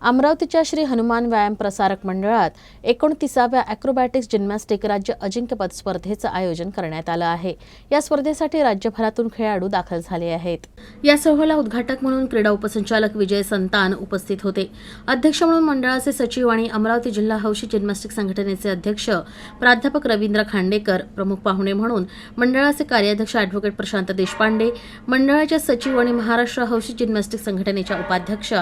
अमरावतीच्या श्री हनुमान व्यायाम प्रसारक मंडळात एकोणतीसाव्या अॅक्रोबॅटिक्स जिम्नॅस्टिक राज्य अजिंक्यपद स्पर्धेचं आयोजन करण्यात आलं आहे. या स्पर्धेसाठी राज्यभरातून खेळाडू दाखल झाले आहेत. या सोहळ्याला उद्घाटक म्हणून क्रीडा उपसंचालक विजय संतान उपस्थित होते. अध्यक्ष म्हणून मंडळाचे सचिव आणि अमरावती जिल्हा हौशी जिम्नॅस्टिक संघटनेचे अध्यक्ष प्राध्यापक रवींद्र खांडेकर प्रमुख पाहुणे म्हणून मंडळाचे कार्याध्यक्ष ॲडव्होकेट प्रशांत देशपांडे मंडळाच्या सचिव आणि महाराष्ट्र हौशी जिम्नॅस्टिक संघटनेच्या उपाध्यक्ष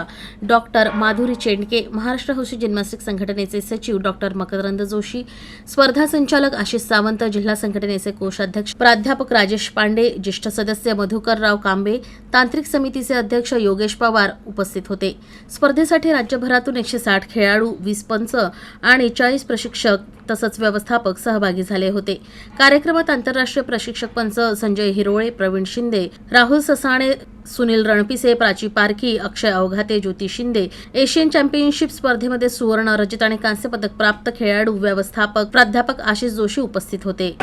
डॉक्टर माधुरी चेंडके महाराष्ट्र हौशी जिम्नॅस्टिक संघटनेचे सचिव डॉक्टर मकरंद जोशी स्पर्धा संचालक आशिष सावंत जिल्हा संघटनेचे कोषाध्यक्ष प्राध्यापक राजेश पांडे ज्येष्ठ सदस्य मधुकरराव कांबे तांत्रिक समितीचे अध्यक्ष योगेश पवार उपस्थित होते. स्पर्धेसाठी राज्यभरातून एकशे साठ खेळाडू वीस पंच आणि चाळीस प्रशिक्षक तसंच व्यवस्थापक सहभागी झाले होते. कार्यक्रमात आंतरराष्ट्रीय प्रशिक्षक पंच संजय हिरोळे प्रवीण शिंदे राहुल ससाणे सुनील रणपिसे प्राची पारखी अक्षय अवघाते ज्योती शिंदे एशियन चॅम्पियनशिप स्पर्धेमध्ये सुवर्ण रजत आणि कांस्य पदक प्राप्त खेळाडू व्यवस्थापक प्राध्यापक आशिष जोशी उपस्थित होते.